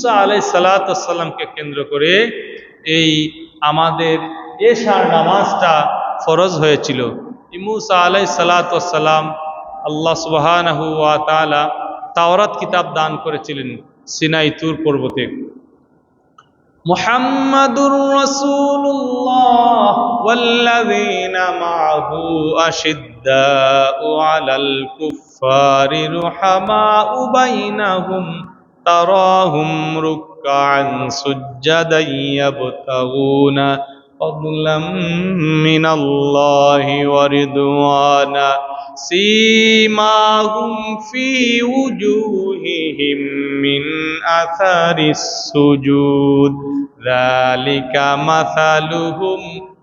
মুসা আলাই সালাতামকে কেন্দ্র করে এই আমাদের এশার নামাজটা ফরজ হয়েছিল। ইমুসা আলাই সালাতাম আল্লাহ সুবাহানহু তাওরাত কিতাব দান করেছিলেন সিনাই তুর পর্বতে। মোহাম্মদুর রাসূলুল্লাহ تراهم ركعا سجدا يبتغون فضلا من الله ورضوانا سيماهم في وجوههم من أثر السجود ذلك مثلهم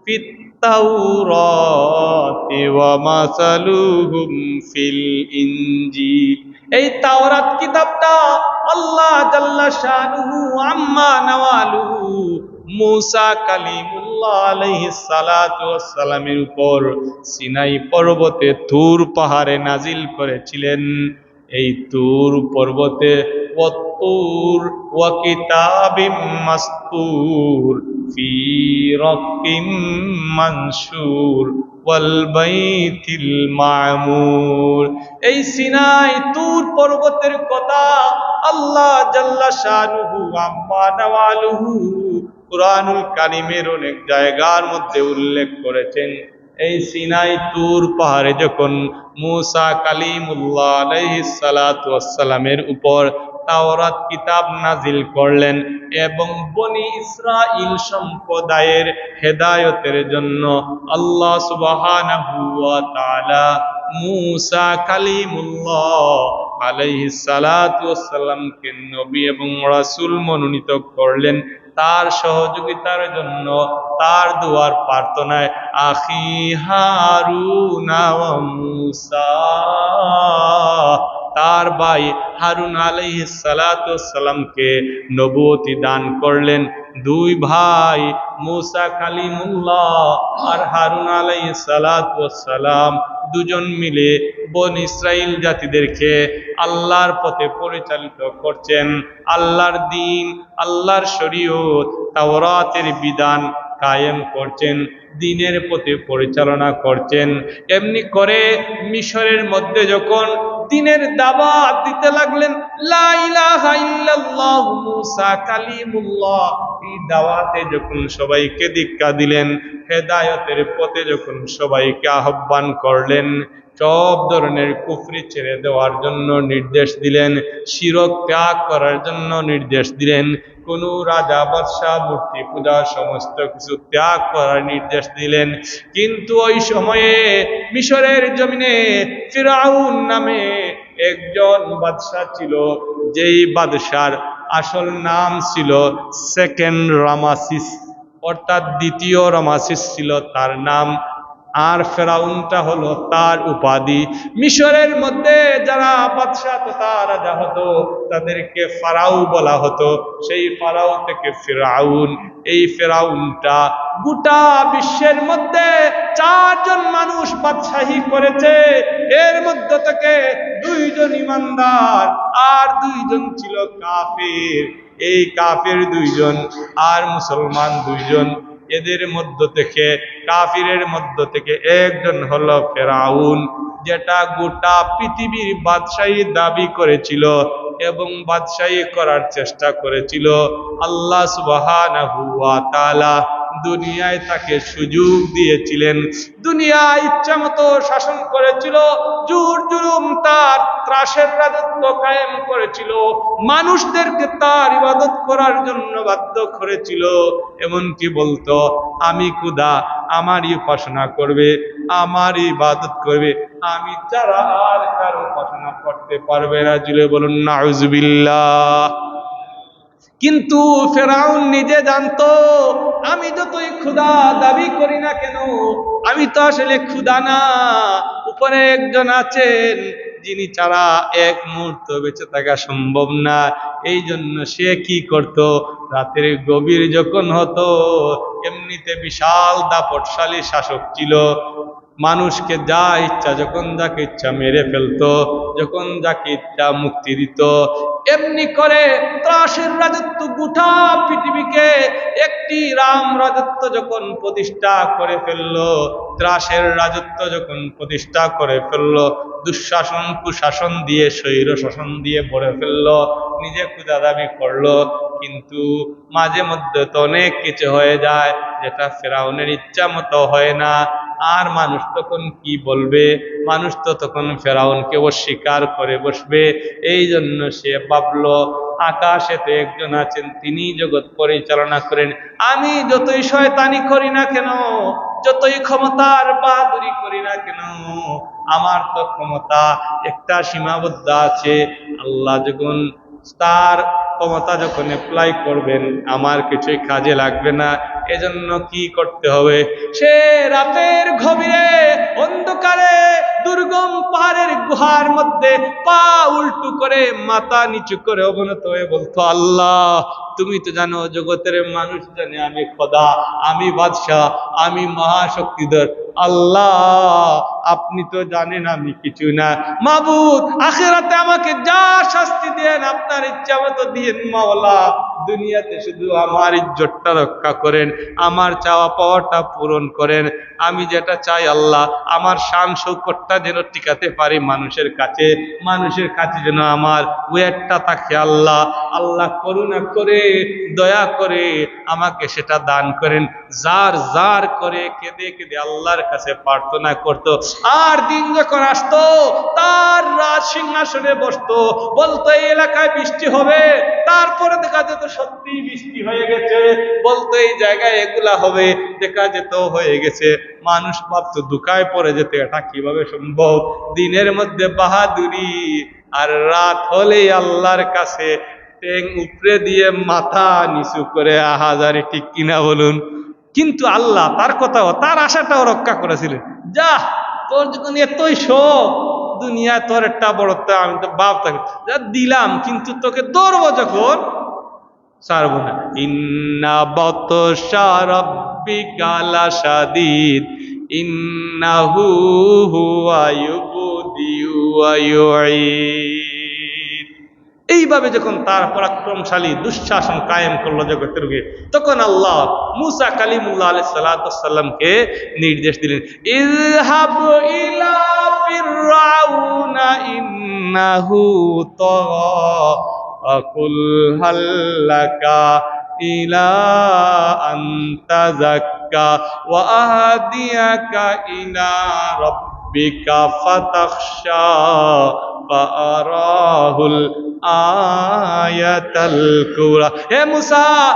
في التوراة ومثلهم في الإنجيل এই তাওরাত কিতাবটা আল্লাহ জাল্লা শানুহু আম্মা নওয়ালুহু মুসা কালিমুল্লাহ আলাইহিস সালাতু ওয়াসসালামের উপর সিনাই পর্বতে তুর পাহাড়ে নাজিল করেছিলেন। এই তুর পর্বতে ওয়াত্তুর ওয়া কিতাবিম মাসতুর, ফি রাক্কিম মানশুর ওয়াল বাইতিল মামুর। এই সিনাই তুর পর্বতের কথা আল্লাহ জাল্লা শানুহু, আম্মা নওয়ালুহু, কুরআনুল কারিমের অনেক জায়গার মধ্যে উল্লেখ করেছেন। এই সিনাই তুর পাহাড়ে যখন মুসা কালিমুল্লাহ উপর তাওরাত কিতাব নাজিল করলেন এবং বনি ইসরাইল সম্প্রদায়ের হেদায়তের জন্য আল্লাহ তাআলা মুসা কালিমুল্লাহ আলাইহিস সালাতু নবী এবং রাসূল মনোনীত করলেন। তার সহযোগিতার জন্য তার দুয়ার প্রার্থনায় আখি হারুনা মুসা। তার ভাই হারুন আলাইহিস সালাতু সালামকে নবুয়তি দান করলেন। দুই ভাই মুসা কালিমুল্লাহ আর হারুন আলাইহিস সালাতু সালাম দুজন মিলে বন ইসরাইল জাতিদেরকে আল্লাহর পথে পরিচালিত করছেন। আল্লাহর দিন, আল্লাহর শরীয়ত, তাওরাতের বিধান কায়েম করছেন, দিনের পথে পরিচালনা করছেন। এমনি করে মিশরের মধ্যে যখন দিনের দাবা দিতে লাগলেন, লা ইলাহা ইল্লাল্লাহ এই দাওয়াতে যখন সবাইকে দীক্ষা দিলেন, হেদায়তের পথে যখন সবাইকে আহ্বান করলেন, সব ধরনের কুফরি ছেড়ে দেওয়ার জন্য নির্দেশ দিলেন, শিরক ত্যাগ করার জন্য নির্দেশ দিলেন কোন রাজা, বাদশাহ, মূর্তি, পূজা, সমস্ত কিছু ত্যাগ করার নির্দেশ দিলেন। কিন্তু ওই সময়ে মিশরের জমিনে ফিরাউন নামে একজন বাদশাহ ছিল, যেই বাদশার আসল নাম ছিল সেকেন্ড রামাসিস অর্থাৎ দ্বিতীয় রামাসিস ছিল তার নাম। আর ফেরাউনটা হলো তার উপাধি। মিশরের মধ্যে যারা বাদশাহ তথা রাজা হতো, তাদেরকে ফারাউ বলা হতো। সেই ফারাউ থেকে ফেরাউন। এই ফেরাউনটা গোটা বিশ্বের মধ্যে চারজন মানুষ বাদশাহী করেছে। এর মধ্যে থেকে দুইজন ইমানদার আর দুইজন ছিল কাফের। এই কাফের দুইজন আর মুসলমান দুইজন। এদের মধ্য থেকে, কাফিরের মধ্য থেকে একজন হলো ফেরাউন, যেটা গোটা পৃথিবীর বাদশাহী দাবি করেছিল এবং বাদশাহী করার চেষ্টা করেছিল। আল্লাহ তাআলা দুনিয়ায় তাকে সুযোগ দিয়েছিলেন। দুনিয়া ইচ্ছা মতো শাসন করেছিল, জোর জুলুম তার রাজত্ব কায়েম করেছিল। মানুষদেরকে তার ইবাদত করার জন্য বাধ্য করেছিল। এমনকি বলতো, আমি খুদা আমারই উপাসনা করবে আমার ইবাদত করবে। আমি যারা আর কারও উপাসনা করতে পারবে না। জুলে বলুন, নাউজুবিল্লাহ। কিন্তু ফেরাউন নিজে জানতো, আমি যতই ক্ষুদা দাবি করি না কেন, আমি তো আসলে ক্ষুদা না। উপরে একজন আছেন যিনি ছাড়া এক মুহূর্ত বেঁচে থাকা সম্ভব না, এই জন্য সে কি করত? রাতের গভীর যখন হতো, এমনিতে বিশাল দাপটশালী শাসক ছিল। মানুষকে যা ইচ্ছা, যখন যাকে ইচ্ছা মেরে ফেলত, যখন যাকে ইচ্ছা মুক্তি দিত। এমনি করে ত্রাসের রাজত্ব গোটা পৃথিবীকে একটি রাম রাজত্ব যখন প্রতিষ্ঠা করে ফেলল, ত্রাসের রাজত্ব যখন প্রতিষ্ঠা করে ফেলল, দুঃশাসন কুশাসন দিয়ে, স্বৈর শাসন দিয়ে ভরে ফেলল, নিজে দাবি করল। কিন্তু মাঝে মধ্যে তো অনেক কিছু হয়ে যায়, যেটা ফেরাউনের ইচ্ছা মতো হয় না। আর মানুষ তখন কি বলবে? মানুষ তো তখন ফেরাউনকে অস্বীকার করে বসবে। এই জন্য সে ভাবলো, আকাশেতে একজন আছেন, তিনি জগৎ পরিচালনা করেন। আমি যতই শয়তানি করি না কেন, যতই ক্ষমতার বাহাদুরি করি না কেন, আমার তো ক্ষমতা একটা সীমাবদ্ধ আছে। আল্লাহ যখন তার ক্ষমতা যখন অ্যাপ্লাই করবেন, আমার কিছুই কাজে লাগবে না, এজন্য কি করতে হবে? সে রাতের গভীরে, অন্ধকারে, দুর্গম পাহাড়ের গুহার মধ্যে পা উল্টু করে মাথা নিচু করে অবনত হয়ে বলতো, আল্লাহ, তুমি তো জানো, জগতের মানুষ জানে আমি খোদা, আমি বাদশাহ, আমি মহাশক্তিধর। আল্লাহ, আপনি তো জানেন আমি কিছু না। মাবুদ, আখেরাতে আমাকে যা শাস্তি দেন, আপনার ইচ্ছা মতো মাওলা, দুনিয়াতে শুধু আমার ইজ্জতটা রক্ষা করেন, আমার চাওয়া পাওয়াটা পূরণ করেন। আমি যেটা চাই আল্লাহ, আমার শান শৌকতটা যেন টিকাতে পারি মানুষের কাছে মানুষের কাছে যেন আমার ওয়েটটা থাকে আল্লাহ। আল্লাহ করুণা করে, দয়া করে আমাকে সেটা দান করেন। যার যার করে কেঁদে কেঁদে আল্লাহর কাছে প্রার্থনা করত। আর দিন যখন আসতো, তার রাজ সিংহাসনে বসতো, বলতো, এই এলাকায় বৃষ্টি হবে। তারপরে দেখা যেত সত্যি বৃষ্টি হয়ে গেছে। বলতো এই জায়গায় এগুলা হবে, দেখা যেত হয়ে গেছে। মানুষ ভাবতো দুকায় পড়ে যেতে, এটা কীভাবে সম্ভব? দিনের মধ্যে বাহাদুরি, আর রাত হলে আল্লাহর কাছে টেং উপরে দিয়ে মাথা নিচু করে আহাজারি ঠিক কিনা বলুন? কিন্তু আল্লাহ তার কথাও, তার আশাটাও রক্ষা করেছিলেন। যা, তোর যখন এতই শোক। দুনিয়া তোর একটা বড়ত্ব, আমি তো বাপ থাকি যা দিলাম, কিন্তু তোকে ধরবো যখন? ছাড়বো না। ইন্না বত সারব্বিকালা সাদিদ ইন্নাহু এইভাবে যখন তার পরাক্রমশালী দুঃশাসন কায়েম করল জগতের তখন আল্লাহ মুসা কালিমুল্লাহ আলাইহিস সালামকে নির্দেশ দিলেন, ইযহাব ইলা ইন্নাহু তাগা আকুল হাল্লাকা ইলা আন্তা যাক্কা ওয়া আহদিয়াকা ইলা মুসা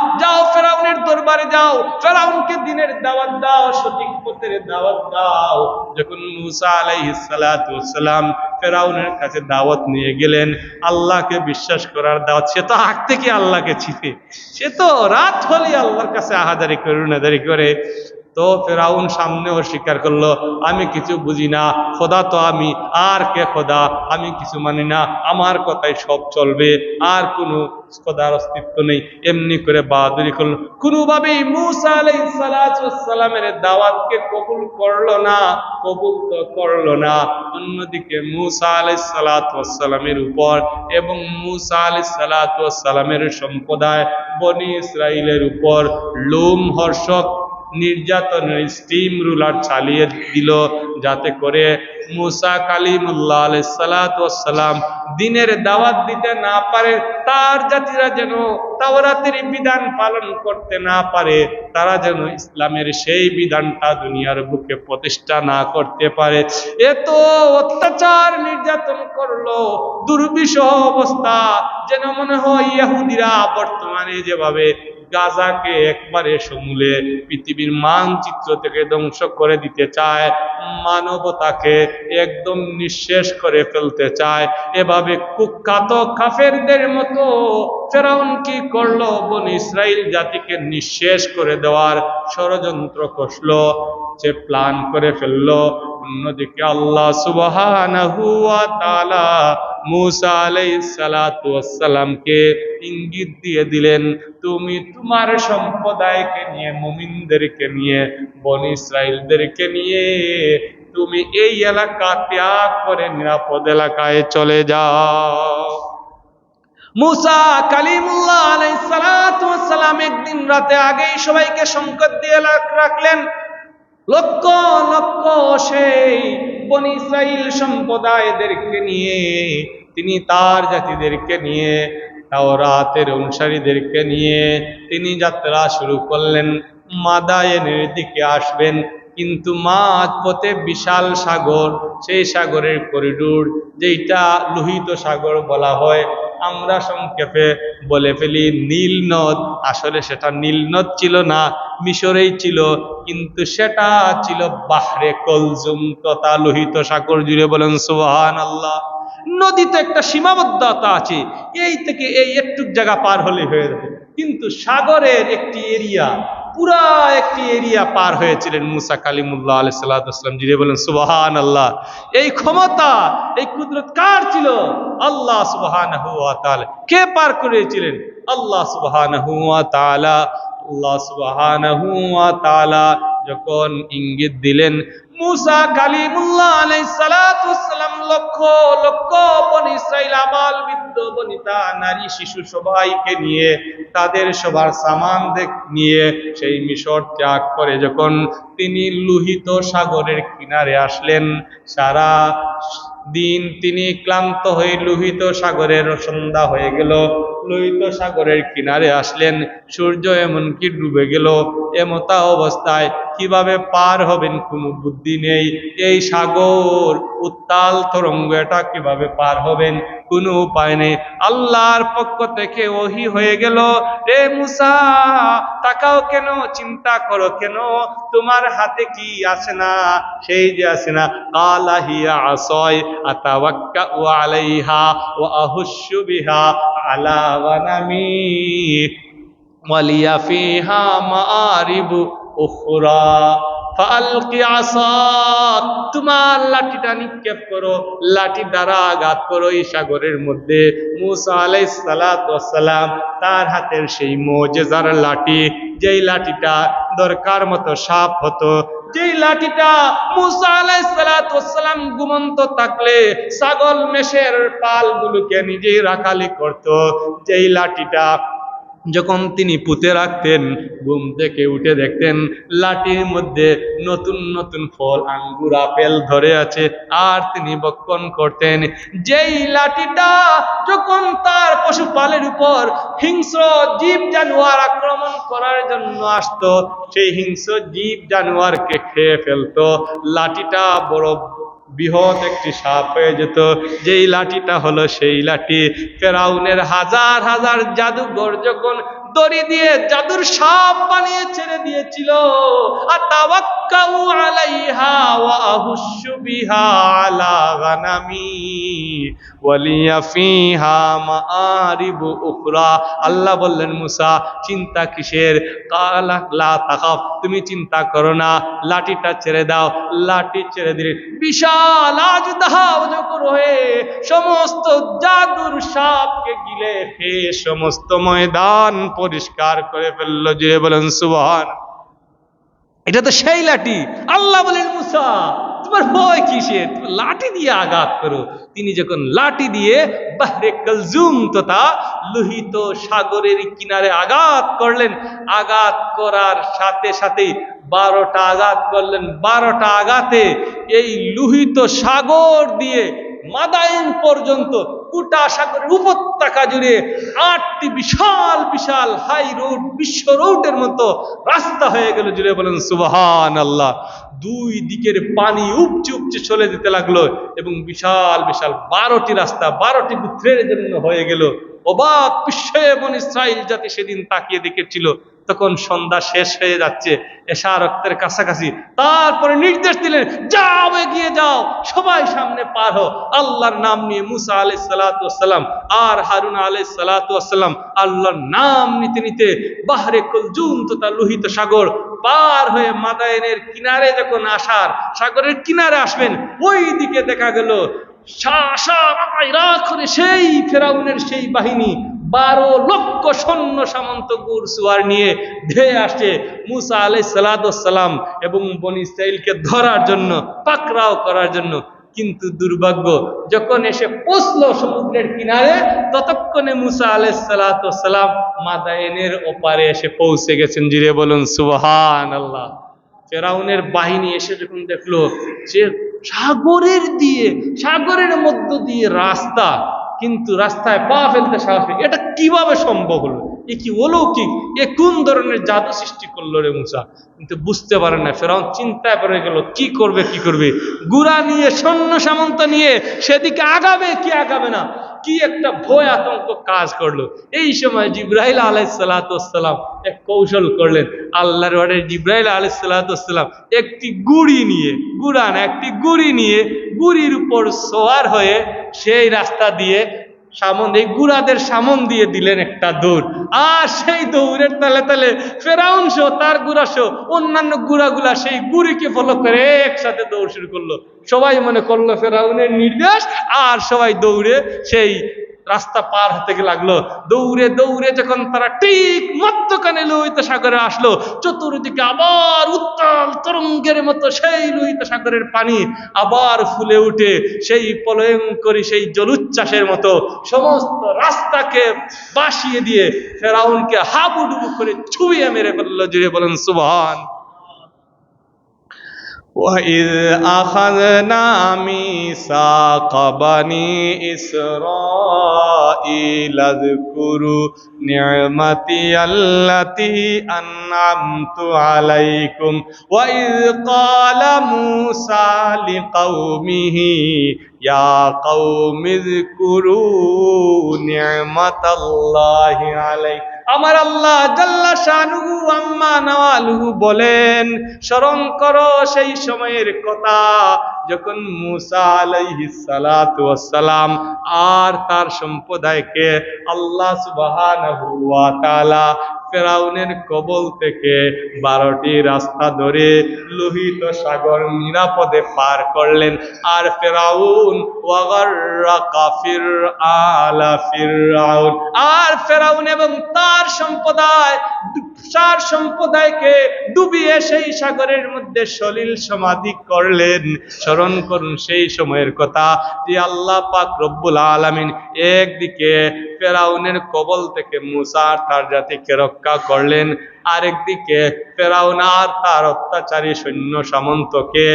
ফেরাউনের দাওয়াত কাছে দাওয়াত নিয়ে গেলেন, আল্লাহকে বিশ্বাস করার দাওয়াত, সে তো আগ থেকে আল্লাহকে চিনে। সে তো রাত হলে আল্লাহর কাছে আহাদারি, করুণাদারি করে। তো ফেরাউন সামনেও স্বীকার করল, আমি কিছু বুঝি না, খোদা তো আমি, আর কে খোদা? আমি কিছু মানি না, আমার কথাই সব চলবে, আর কোনো খোদার অস্তিত্ব নেই। এমনি করে বাহাদুরি করল। কোনোভাবেই মুসা আলাইহিস সালামের দাওয়াতকে কবুল করল না, কবুল তো করল না। অন্যদিকে মুসা আলাইহিস সালামের উপর এবং মুসা আলাইহিস সালামের সম্প্রদায় বনি ইসরাইলের উপর লোম হর্ষক নির্যাতনের স্টিম রুলার চালিয়ে দিল যাতে করে মুসা কালিমুল্লাহ সালাম দিনের দাওয়াত দিতে না পারে, তার জাতিরা যেন তাওরাতের বিধান পালন করতে না পারে, তারা যেন ইসলামের সেই বিধানটা দুনিয়ার বুকে প্রতিষ্ঠা না করতে পারে। এত অত্যাচার নির্যাতন করল, দুর্বিষহ অবস্থা। যেন মনে হয় ইয়াহুদিরা বর্তমানে যেভাবে গাজাকে একবারে সমূলে পৃথিবীর মানচিত্র থেকে ধ্বংস করে দিতে চায়, মানবতাকে একদম নিঃশেষ করে ফেলতে চায়। এভাবে কুখ্যাত কাফেরদের মতো ফেরাউন কি করল? বন ইসরায়েল জাতিকে নিঃশেষ করে দেওয়ার ষড়যন্ত্র কষল সে প্ল্যান করে ফেলল। অন্যদিকে আল্লাহ সুবহানাহু মুসা ইঙ্গিত দিয়ে দিলেন, তুমি তোমার সম্প্রদায়কে নিয়ে, মুমিনদেরকে নিয়ে, বনি ইসরাইলদেরকে নিয়ে, তুমি এই এলাকা ত্যাগ করে নিরাপদ এলাকায় চলে যাও। মুসা কালিমুল্লাহ আলাইসালাম একদিন রাতে আগেই সবাইকে সংকট দিয়ে রাখলেন লক্ষ লক্ষ সেই বনি সম্প্রদায়দেরকে নিয়ে, তিনি তার জাতিদেরকে নিয়ে, তাওরাতের অনুসারীদেরকে নিয়ে তিনি যাত্রা শুরু করলেন। মাদায়েনের দিকে আসবেন, কিন্তু মাঝ পথে বিশাল সাগর, সেই সাগরের করিডোর যেটা লোহিত সাগর বলা হয় আমরা সংক্ষেপে বলে ফেলি, নীল নদ, আসলে সেটা নীল নদ ছিল না, মিশরেই ছিল, কিন্তু সেটা ছিল বাহরে কলজুম তথা লোহিত সাগর জুড়ে বলেন সোহান আল্লাহ নদীতে একটা সীমাবদ্ধতা আছে, এই থেকে এই একটু জায়গা পার হলে হয়ে যাবে। কিন্তু সাগরের একটি এরিয়া, পুরা একটি এরিয়া পার হয়েছিলেন মুসা কালিমুল্লাহ আলাই সাল্লাহাম জিরে বলেন সুবাহান আল্লাহ এই ক্ষমতা, এই কুদরত কার ছিল? আল্লাহ সুবাহান কে পার করেছিলেন? আল্লাহ সুবাহান আল্লাহ সুবাহান যখন ইঙ্গিত দিলেন মুসা কালিমুল্লাহ লক্ষ লক্ষ বনি ইসরাইল আবাল বৃদ্ধ, বনিতা, নারী, শিশু সবাইকে নিয়ে তাদের সবার সামান নিয়ে সেই মিশর ত্যাগ করে যখন তিনি লোহিত সাগরের কিনারে আসলেন, সারা দিন তিনি ক্লান্ত হয়ে লোহিত সাগরের সন্ধ্যা হয়ে গেল। লোহিত সাগরের কিনারে আসলেন, সূর্য এমনকি ডুবে গেল। এমতা অবস্থায় কীভাবে পার হবেন কোনো বুদ্ধি নেই? এই সাগর, উত্তাল তরঙ্গ, এটা কীভাবে পার হবেন? কোনো উপায় নেই। আল্লাহর পক্ষ থেকে ওহি হয়ে গেল, রে মুসা, তাকাও কেন? চিন্তা করো কেন? তোমার হাতে কি আছে না? সেই যে আছে না। আলাহিয়া আসয় আতাওয়াক্কা ও আলাইহা ও আহুস্যু বিহা আলা ওয়ানামি ওয়ালিয়া ফিহা মারিবু তোমার লাঠিটা নিক্ষেপ করো, লাঠি দ্বারা আঘাত করো এই সাগরের মধ্যে। মুসা সালাতু তার হাতের সেই মোজেজার লাঠি, যেই লাঠিটা দরকার মতো সাপ হতো, যেই লাঠিটা মুসা আলাইহিস সালাতু ওয়াসসালাম ঘুমন্ত থাকলে ছাগল মেষের পালগুলোকে নিজেই রাখালি করত, যেই লাঠিটা যখন তিনি পুঁতে রাখতেন, ঘুম থেকে উঠে দেখতেন লাঠির মধ্যে নতুন নতুন ফল, আঙ্গুর, আপেল ধরে আছে। আর তিনি বক্ষণ করতেন, যেই লাঠিটা যখন তার পশুপালের উপর হিংস্র জীব জানোয়ার আক্রমণ করার জন্য আসতো, সেই হিংস্র জীব জানোয়ারকে খেয়ে ফেলতো। লাঠিটা বড় বৃহৎ একটি সাপ হয়ে যেত। যেই লাঠিটা হলো সেই লাঠি। ফেরাউনের হাজার হাজার জাদুঘর যখন দড়ি দিয়ে জাদুর সাপ বানিয়ে ছেড়ে দিয়েছিল। আর তাওয়াক্কাউ আলাইহা ওয়া আহুশ্যু বিহা আলা গানামি ওয়ালিয়া ফিহা মাআরিবু উখরা। আল্লাহ বললেন, মুসা, চিন্তা কিসের? কালা, লা তাকাফ তুমি চিন্তা করো না, লাঠিটা ছেড়ে দাও, লাঠি ছেড়ে দিলে বিশাল আজ দাহাবজকর হয়ে সমস্ত জাদুর সাপকে গিলে খেয়ে সমস্ত ময়দান পরিষ্কার করে ফেলল যে বলেন সুবহান। এটা তো সেই লাঠি। আল্লাহ বলেন, মুসা, তোমার ভয় কিসের? লাঠি দিয়ে আঘাত করো। তিনি যখন লাঠি দিয়ে বাহরে কলজুম তথা লোহিত সাগরের কিনারে আঘাত করলেন, আঘাত করার সাথে সাথে বারোটা আঘাত করলেন। বারোটা আঘাতে এই লোহিত সাগর দিয়ে মাদাইন পর্যন্ত গোটা সাগরের উপত্যকা জুড়ে আটটি বিশাল বিশাল হাই রোড বিশ্ব রোডের মতো রাস্তা হয়ে গেল জুড়ে বলেন সুবাহান আল্লাহ দুই দিকের পানি উপচে উপচে চলে যেতে লাগল এবং বিশাল বিশাল বারোটি রাস্তা, বারোটি গুত্রের জন্য হয়ে গেল। অবাক বিস্ময়ে বন ইসরাইল জাতি সেদিন তাকিয়ে দেখেছিল তখন সন্ধ্যা শেষ হয়ে যাচ্ছে, এশা রক্তের কাছাকাছি, তারপরে নির্দেশ দিলেন, যাও, এগিয়ে যাও, সবাই সামনে পার হো আল্লাহর নাম নিয়ে মুসা আলাই সালাতাম আর হারুন আলাই সালাতাম আল্লাহর নাম নিতে নিতে বাহারে কলজুম তথা লোহিত সাগর পার হয়ে মাদায়নের কিনারে যখন আসার, সাগরের কিনারে আসবেন, ওই দিকে দেখা গেল সেই ফেরাউনের সেই বাহিনী বারো লক্ষ সৈন্য সামন্ত গুর সুয়ার নিয়ে ধেয়ে আসে মুসা আলাই সালাদাম এবং বনি ইসরাইলকে ধরার জন্য, পাকড়াও করার জন্য। কিন্তু দুর্ভাগ্য, যখন এসে পৌঁছলো সমুদ্রের কিনারে, ততক্ষণে মুসা আলাই সালাতাম মাদায়নের ওপারে এসে পৌঁছে গেছেন। জিরে বলুন সুবহান আল্লাহ ফেরাউনের বাহিনী এসে যখন দেখল যে সাগরের দিয়ে, সাগরের মধ্য দিয়ে রাস্তা কিন্তু রাস্তায় পা ফেলতে সাহস নেই। এটা কীভাবে সম্ভব হলো? এ কি অলৌকিক? এ কোন ধরনের জাদু সৃষ্টি করল রে মুসা? কিন্তু বুঝতে পারে না। ফেরাউন চিন্তায় পড়ে গেল, কি করবে কি করবে? গুড়া নিয়ে, সৈন্য সামন্ত নিয়ে সেদিকে আগাবে, কি আগাবে না? কি একটা ভয় আতঙ্ক কাজ করল। এই সময় জিব্রাহিল আলাইসালাতাম এক কৌশল করলেন। আল্লাহর ওয়ার্ডে জিব্রাহিল আলাইসালাতাম একটি গুড়ি নিয়ে গুড়ান একটি গুড়ি নিয়ে গুড়ির উপর সোয়ার হয়ে সেই রাস্তা দিয়ে সামন এই গুড়াদের সামন দিয়ে দিলেন একটা দৌড় আর সেই দৌড়ের তালে তালে ফেরাউন শো তার গুড়া শো অন্যান্য গুড়াগুলা সেই গুড়িকে ফলো করে একসাথে দৌড় শুরু করল। সবাই মনে করল ফেরাউনের নির্দেশ, আর সবাই দৌড়ে সেই রাস্তা পার হতে লাগল। দৌড়ে দৌড়ে যখন তারা ঠিক মধ্যখানে লোহিত সাগরে আসলো, চতুর্দিকে আবার উত্তাল তরঙ্গের মতো সেই লোহিত সাগরের পানি আবার ফুলে উঠে, সেই প্রলয়ঙ্করী সেই জলুচ্ছ্বাসের মতো সমস্ত রাস্তাকে বাসিয়ে দিয়ে ফেরাউনকে হাবুডুবু করে ছুঁয়ে মেরে ফেলল জুড়ে বলেন, সুবহান। وإذ أخذنا ميثاق بني إسرائيل اذكروا نعمتي التي أنعمت عليكم وإذ قال موسى لقومه يا قوم اذكروا نعمة الله عليكم আমার আল্লাহ জাল্লা শানুহু আম্মা নওয়ালুহু বলেন, স্মরণ করো সেই সময়ের কথা যখন মুসা আলাইহি ওয়াসসালাম আর তার সম্প্রদায়কে আল্লাহ তাআলা ফেরাউনের কবল থেকে বারোটি রাস্তা ধরে লোহিত সাগর নিরাপদে পার করলেন। আর ফেরাউন কাফির আলা ফিরাউন আর ফেরাউন এবং তার সম্প্রদায়, সার সম্প্রদায়কে ডুবিয়ে সেই সাগরের মধ্যে সলিল সমাধি করলেন। স্মরণ করুন সেই সময়ের কথা যে আল্লাহ পাক রব্বুল আলামিন একদিকে ফেরাউনের কবল থেকে মুসার তার জাতিকে রক্ষা করলেন আরেকদিকে ফেরাউন আর তার অত্যাচারী সৈন্য সামন্তকে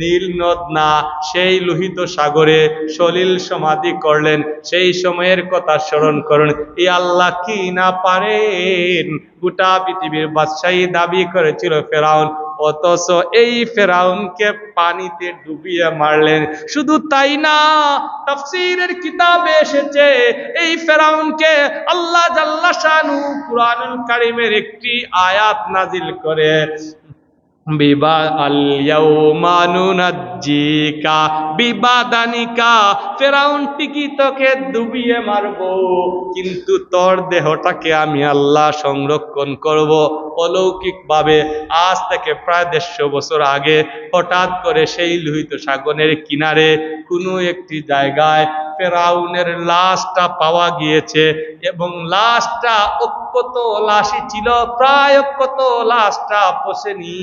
নীল নদ না, সেই লোহিত সাগরে সলিল সমাধি করলেন। সেই সময়ের কথা স্মরণ করুন এই আল্লাহ কি না পারেন? গোটা পৃথিবীর বাদশাহী দাবি করেছিল ফেরাউন, অথচ এই ফেরাউনকে পানিতে ডুবিয়ে মারলেন। শুধু তাই না, তাফসীরের কিতাবে এসেছে, এই ফেরাউনকে আল্লাহ জাল্লা শানু কুরআনুল কারীমের একটি আয়াত নাজিল করে। কিন্তু তোর দেহটাকে আমি আল্লাহ সংরক্ষণ করব অলৌকিকভাবে। আজ থেকে প্রায় দেড়শো বছর আগে হঠাৎ করে সেই লোহিত সাগরের কিনারে কোনো একটি জায়গায় ফেরাউনের লাশটা পাওয়া গিয়েছে এবং লাশটা অক্ষত লাশই ছিল প্রায় অক্ষত লাশটা পোষেনি।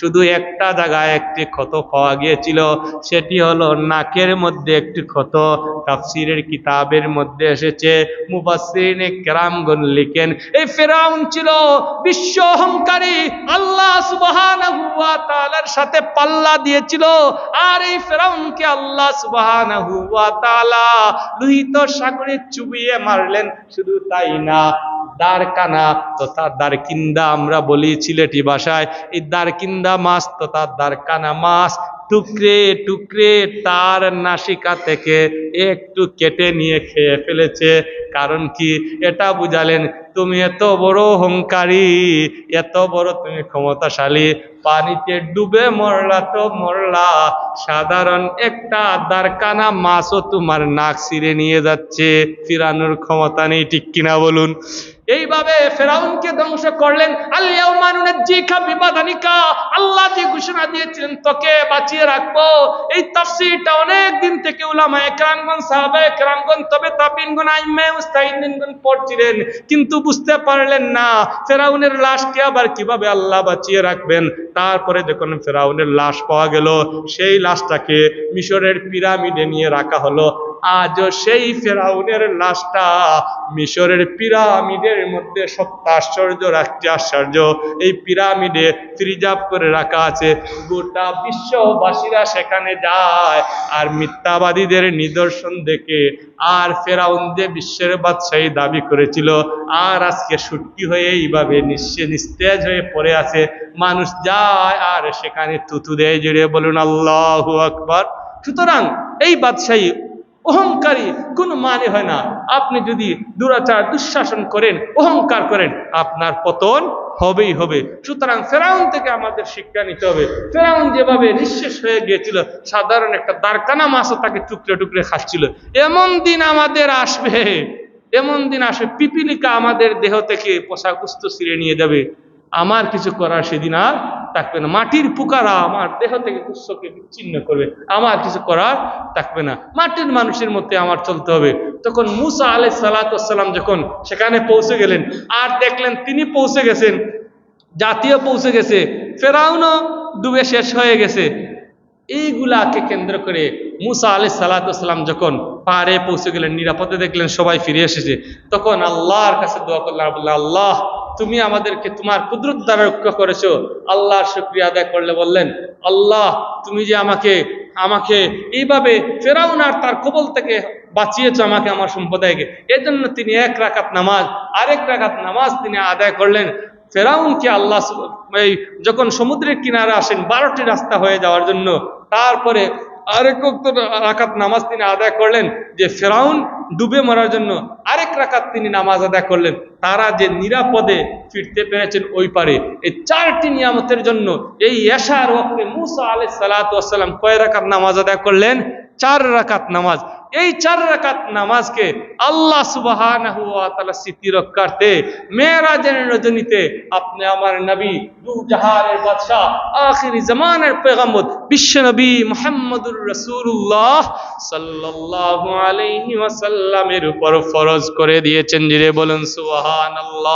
শুধু একটা জায়গায় একটি ক্ষত পাওয়া গিয়েছিল, সেটি হলো নাকের মধ্যে একটি ক্ষত। তাফসিরের কিতাবের মধ্যে এসেছে, মুফাসসিরিনে কেরামগণ লিখেন এই ফেরাউন ছিল বিশ্ব অহংকারী, আল্লাহ সুবহানাহু ওয়া তাআলার সাথে পাল্লা দিয়েছিল, আর এই ফেরাউনকে আল্লাহ সুবহানাহু ওয়া তাআলা লোহিত সাগরে চুবিয়ে মারলেন, শুধু তাই না দ্বারকানা তথা দ্বারকিন্দা আমরা বলি ছিলেটি ভাষায় এই দ্বারকিন্দা মাছ তথা দ্বারকানা মাছ। টুকরে টুকরে তার নাসিকা থেকে একটু কেটে নিয়ে খেয়ে ফেলেছে। কারণ কি? এটা বুঝালেন তুমি এত বড় অহংকারী, এত বড় তুমি ক্ষমতাশালী। পানিতে ডুবে মরলা তো মরলা, সাধারণ একটা দারকানা মাছও তোমার নাক ছিঁড়ে নিয়ে যাচ্ছে। ফিরানোর ক্ষমতা নেই, ঠিক কিনা বলুন? এইভাবে ফেরাউনকে ধ্বংস করলেন। আল্লাহ যে ঘোষণা দিয়েছিলেন, তোকে বাঁচিয়ে রাখব। এই তাফসিরটা অনেক দিন থেকে উলামা একরামগণ সাহাবা একরামগণ তবে তাপিনগণ আইমে মুস্তাহিদিনগণ পড়ছিলেন। কিন্তু বুঝতে পারলেন না, ফেরাউনের লাশকে আবার কীভাবে আল্লাহ বাঁচিয়ে রাখবেন? তারপরে দেখুন ফেরাউনের লাশ পাওয়া গেল, সেই লাশটাকে মিশরের পিরামিডে নিয়ে রাখা হলো। আজও সেই ফেরাউনের লাশটা মিশরের পিরামিডের মধ্যে সত্য আশ্চর্য রাখতে আশ্চর্য। এই পিরামিডে প্রিজার্ভ করে রাখা আছে। গোটা বিশ্ববাসীরা সেখানে যায় আর মিথ্যাবাদীদের নিদর্শন দেখে আর ফেরাউন যে বিশ্বের বাদশাহী দাবি করেছিল, আর আজকে সুটকি হয়ে এইভাবে নিশ্চয় নিস্তেজ হয়ে পড়ে আছে। মানুষ যায় আর সেখানে তুতু দেয়। জুড়ে বলুন, আল্লাহ আকবর। সুতরাং এই বাদশাহী অহংকারী কোনো মানে হয় না। আপনি যদি দুরাচার, দুঃশাসন করেন, অহংকার করেন, আপনার পতন হবেই হবে। সুতরাং ফেরাউন থেকে আমাদের শিক্ষা নিতে হবে। ফেরাউন যেভাবে নিঃশেষ হয়ে গিয়েছিল, সাধারণ একটা দারকানা মাছও তাকে টুকরে টুকরে খাচ্ছিল। এমন দিন আমাদের আসবে। এমন দিন আসবে পিপিলিকা আমাদের দেহ থেকে পোশাকুস্ত ছিঁড়ে নিয়ে যাবে। আমার কিছু করার সেদিন আর থাকবে না। মাটির পোকারা আমার দেহ থেকে পুষ্পকে বিচ্ছিন্ন করবে। আমার কিছু করার থাকবে না। মাটির মানুষের মধ্যে আমার চলতে হবে। তখন মুসা আলাই সালাতাম যখন সেখানে পৌঁছে গেলেন, আর দেখলেন তিনি পৌঁছে গেছেন জাতীয় পৌঁছে গেছে, ফেরাউনও ডুবে শেষ হয়ে গেছে। এইগুলাকে কেন্দ্র করে মুসা আলি সালাতাম যখন পাহাড়ে পৌঁছে গেলেন, নিরাপদে দেখলেন সবাই ফিরে এসেছে। তখন আল্লাহর কাছে দোয়া করলেন, আল্লাহ তুমি আমাদেরকে তোমার কুদরত দ্বারা রক্ষা করেছ। আল্লাহর শুক্রিয়া আদায় করলে বললেন, আল্লাহ, তুমি যে আমাকে আমাকে এইভাবে ফেরাউন আর তার কবল থেকে বাঁচিয়েছো আমাকে আমার সম্প্রদায়কে, এজন্য তিনি এক রাকাত নামাজ, আরেক রাকাত নামাজ তিনি আদায় করলেন। ফেরাউনকে আল্লাহ এই যখন সমুদ্রের কিনারে আসেন, বারোটি রাস্তা হয়ে যাওয়ার জন্য, তারপরে আরেক রাকাত নামাজ তিনি আদায় করলেন, যে ফেরাউন ডুবে মরার জন্য আরেক রাকাত তিনি নামাজ আদায় করলেন, তারা যে নিরাপদে ফিরতে পেরেছেন ওই পারে। এই চারটি নিয়ামতের জন্য এই এশার মুসা আলহ সালাতাম কয় রাকাত নামাজ আদায় করলেন? চার রাকাত নামাজ। এই চার রাকাত নামাজকে আল্লাহ সুবহানাহু রক্ষার্থে মেরাজের রজনীতে আপনি আমার নবী দু জাহানের বাদশাহ আখিরি জামানের পেগম্বর বিশ্ব নবী মুহাম্মদুর রাসূলুল্লাহ সাল্লাল্লাহু আলাইহি উপর ফরজ করে দিয়েছেন। জিরে বলুন সুবহানাল্লাহ।